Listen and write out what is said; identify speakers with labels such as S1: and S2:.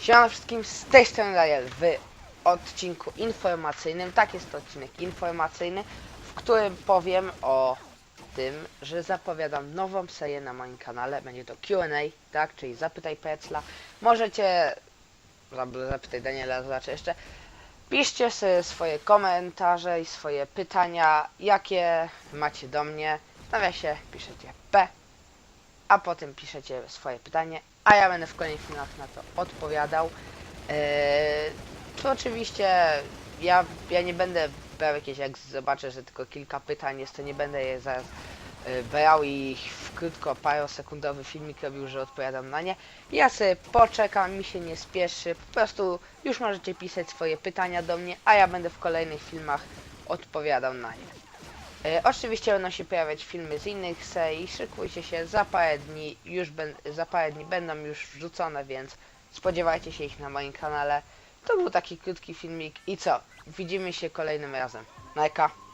S1: Siema wszystkim, z tej strony Daniel w odcinku informacyjnym. Tak jest to odcinek informacyjny, w którym powiem o tym, że zapowiadam nową serię na moim kanale. Będzie to Q&A, tak, czyli zapytaj Pecla. Możecie, zap- zapytaj Daniela, zobaczę jeszcze. Piszcie sobie swoje komentarze i swoje pytania, jakie macie do mnie. W nawiasie piszecie P, a potem piszecie swoje pytanie, a ja będę w kolejnych filmach na to odpowiadał. Eee, to oczywiście ja, ja nie będę brał jakieś, jak zobaczę, że tylko kilka pytań jest, to nie będę je zaraz e, brał i w krótko parosekundowy filmik robił, że odpowiadam na nie. Ja sobie poczekam, mi się nie spieszy, po prostu już możecie pisać swoje pytania do mnie, a ja będę w kolejnych filmach odpowiadał na nie. E, oczywiście będą się pojawiać filmy z innych serii, szykujcie się, za parę dni już ben, za parę dni będą już wrzucone, więc spodziewajcie się ich na moim kanale. To był taki krótki filmik i co? Widzimy się kolejnym razem. Najka.